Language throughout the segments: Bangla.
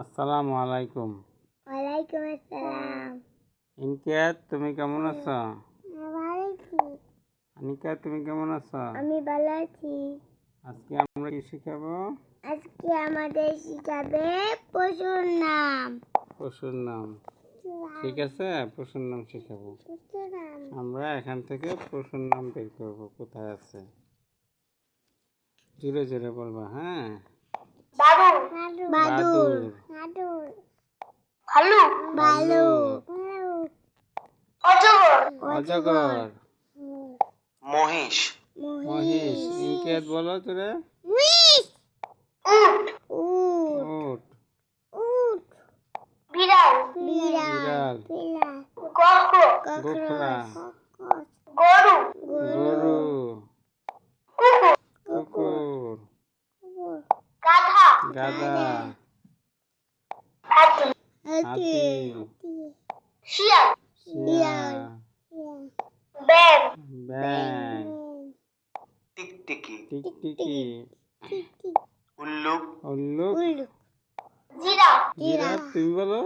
আসসালামু আলাইকুম। ওয়ালাইকুম আসসালাম। ইনকিয়াত তুমি কেমন আছো? ভালো আছি। আনিকা তুমি কেমন আছো? আমি ভালো আছি। আজকে আমরা কি শিখাবো? আজকে আমাদের শিখাবে পশুর নাম। পশুর নাম। ঠিক আছে? পশুর নাম শিখাবো। পশুর নাম। আমরা এখান থেকে পশুর নাম বের করব। কোথায় আছে? জোরে জোরে বলবা হ্যাঁ? বাদুর বাদুর ভালুক ভালুক, অজগর। অজগর। মহিষ। মহিষ। ইনকিয়াত বলো তোরে উট। উট। উট। বিড়াল। বিড়াল। বিড়াল। বিড়াল ককরোচ গোখরা গরু গরু কুকুর কুকুর গাধা গাধা হাতি হাতি শিয়াল শিয়াল ব্যাং ব্যাং টিকটিকি টিকটিকি উল্লুক উল্লুক জিরাফ জিরাফ তুমি বলো?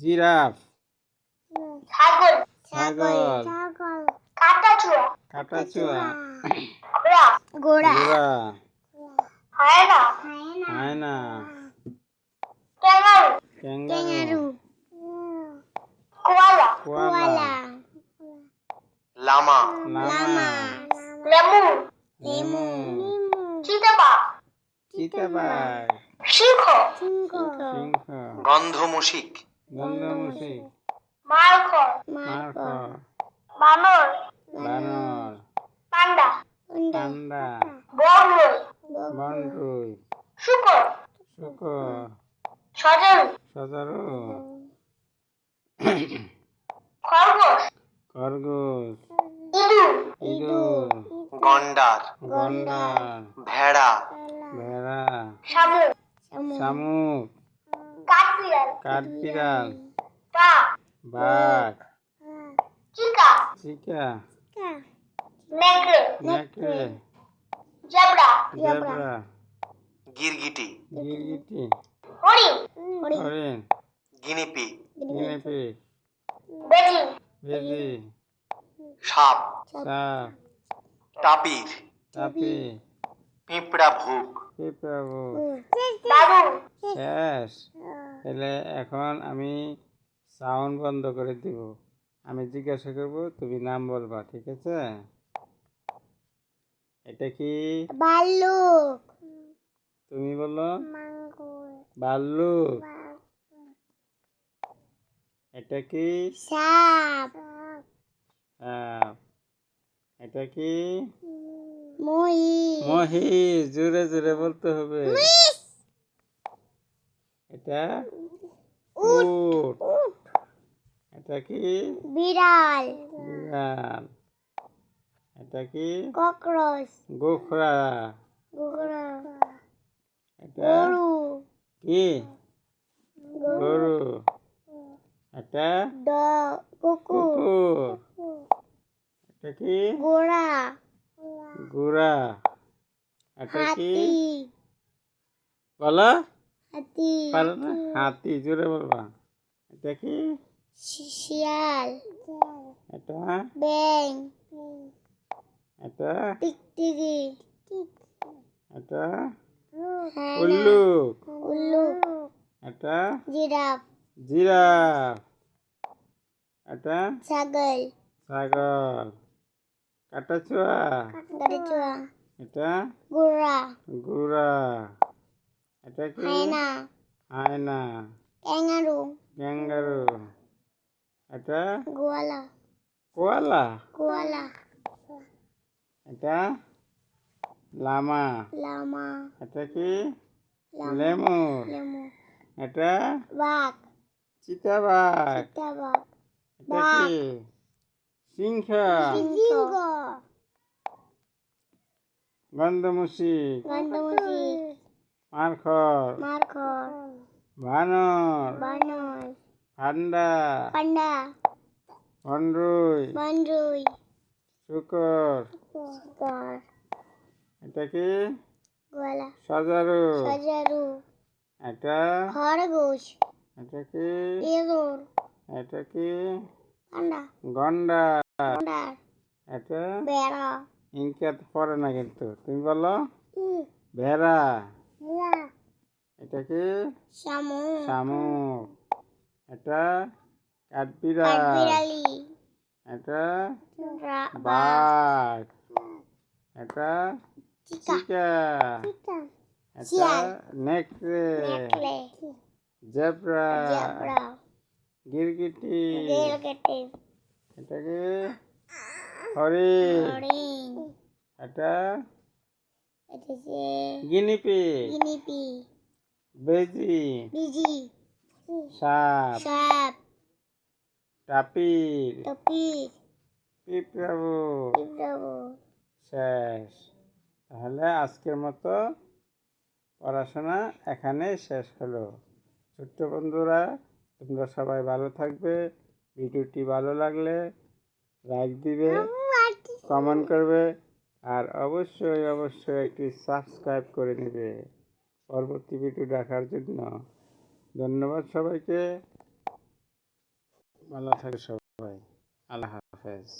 জিরাফ ছাগল. ছাগল. কাটাচুয়া. কাটাচুয়া. ঘোড়া ঘোড়া ঘোড়া hyena hyena kangaroo kangaroo koala koala llama llama lemur lemur চিতাবাঘ চিতাবাঘ সিংহ সিংহ গন্ধমূষিক গন্ধমুষিক মারখর মার্ক বানর বানর পান্ডা পান্ডা বগল বনরুই শুকর শুকর সজারু। খরগোশ। খরগোশ। ইঁদুর। গন্ডার। গন্ডার। ভেড়া। ভেড়া। শামুক। শামুক। কাঠবিড়াল। কাঠবিড়াল। বাঘ। বাঘ। চিকা। চিকা। নেকড়ে। নেকড়ে। জেব্রা। জেব্রা। গিরগিটি। গিরগিটি। হরিণ। হরিণ। গিনিপিগ গিনিপিগ বেজিং। বেজি। সাপ। সাপ। টাপির। তাপি পিঁপড়া ভুক পিঁপড়াবু বাদুর শেষ। তাহলে এখন আমি সাউন্ড বন্ধ করে দিব। আমি জিজ্ঞাসা করব তুমি নাম বলবা ঠিক আছে? এটা কি? ভাল্লুক তুমি বলো। মাঙ্গল এটা কি? সাপ। এটা কি? মহিষ। মহিষ। জোরে জোরে বলতে হবে। এটা? উট। এটা কি? বিড়াল। বিড়াল। এটা কি? ককরোচ। গোখরা। কুকুরা এটা? গরু। কি? গরু। এটা ড কুকুর। এটা কি? ঘোড়া। ঘোড়া। এটা কি? হাতি। বলো। হাতি। পারো না? হাতি জোরে বলবা। এটা কি? শিয়াল। এটা? ব্যাং এটা? টিকটিকি। এটা? হায়না, উল্লুক উল্লুক এটা জিরাফ জিরাফ এটা ছাগল ছাগল কাটাচুয়া গাড়িচুয়া এটা ঘোড়া গুড়া এটা কি হায়না হায়না ক্যাঙ্গারু ক্যাঙ্গারু এটা গোয়ালা কোয়ালা গোয়ালা এটা লামা। লামা। এটা কি? লামা। Lemur lemur. এটা? বাঘ। চিতাবাঘ। চিতাবাঘ। এটা কি? সিংহ। সিংহ। গন্ধমুষিক গন্ধমুষি মারখর মারখর বানর। বানর। পান্ডা। বনরুই। শুকর। শুকর। এটা কি? গোয়ালা সজারু। সজারু। এটা? খরগোশ। এটা কি? ইঁদুর এটা কি? গন্ডা। পান্ডার এটা? বেড়া ইনকাত পড়ে না কিন্তু। তুমি বলো। ভেড়া। এটা কি? শামুক। শামুক। এটা? কাঠবিড়াল। এটা? বাঘ। এটা? চিকা চিকা এটা শিয়াল। নেকড়ে নেকলে জেব্রা জেব্রা গিরগিটি গিরগিটি এটা কি হরিণ হরিণ এটা এটা যে গিনিপি গিনিপি বেজি বিজি সাপ সাপ টাপির টপি পিঁপড়াবু পিঁপড়াবু শেষ তাহলে আজকের মতো পড়াশোনা এখানে শেষ হলো। ছোট্ট বন্ধুরা, তোমরা সবাই ভালো থাকবে। ভিডিওটি ভালো লাগলে লাইক দিবে, কমেন্ট করবে, আর অবশ্যই অবশ্যই একটি সাবস্ক্রাইব করে নেবে পরবর্তী ভিডিও দেখার জন্য। ধন্যবাদ সবাইকে। ভালো থাকে সবাই। আল্লাহ হাফেজ।